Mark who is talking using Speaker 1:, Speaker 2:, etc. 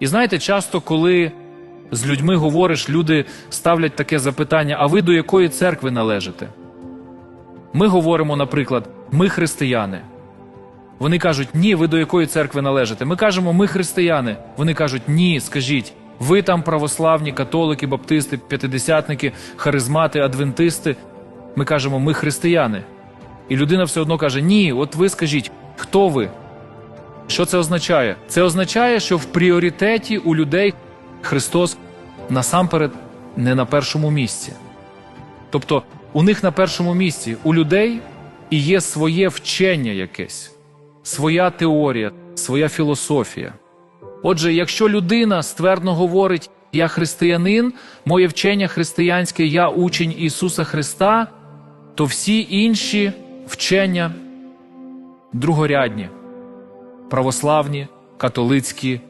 Speaker 1: І знаєте, часто, коли з людьми говориш, люди ставлять таке запитання: а ви до якої церкви належите? Ми говоримо, наприклад, ми християни. Вони кажуть, ні, ви до якої церкви належите. Ми кажемо, ми християни. Вони кажуть, ні, скажіть, ви там православні, католики, баптисти, п'ятидесятники, харизмати, адвентисти. Ми кажемо, ми християни. І людина все одно каже: Ні, от ви скажіть, хто ви? Що це означає? Це означає, що в пріоритеті у людей Христос насамперед не на першому місці. Тобто у них на першому місці у людей і є своє вчення якесь, своя теорія, своя філософія. Отже, якщо людина ствердно говорить, я християнин, моє вчення християнське, я учень Ісуса Христа, то всі інші вчення другорядні, православні, католицькі,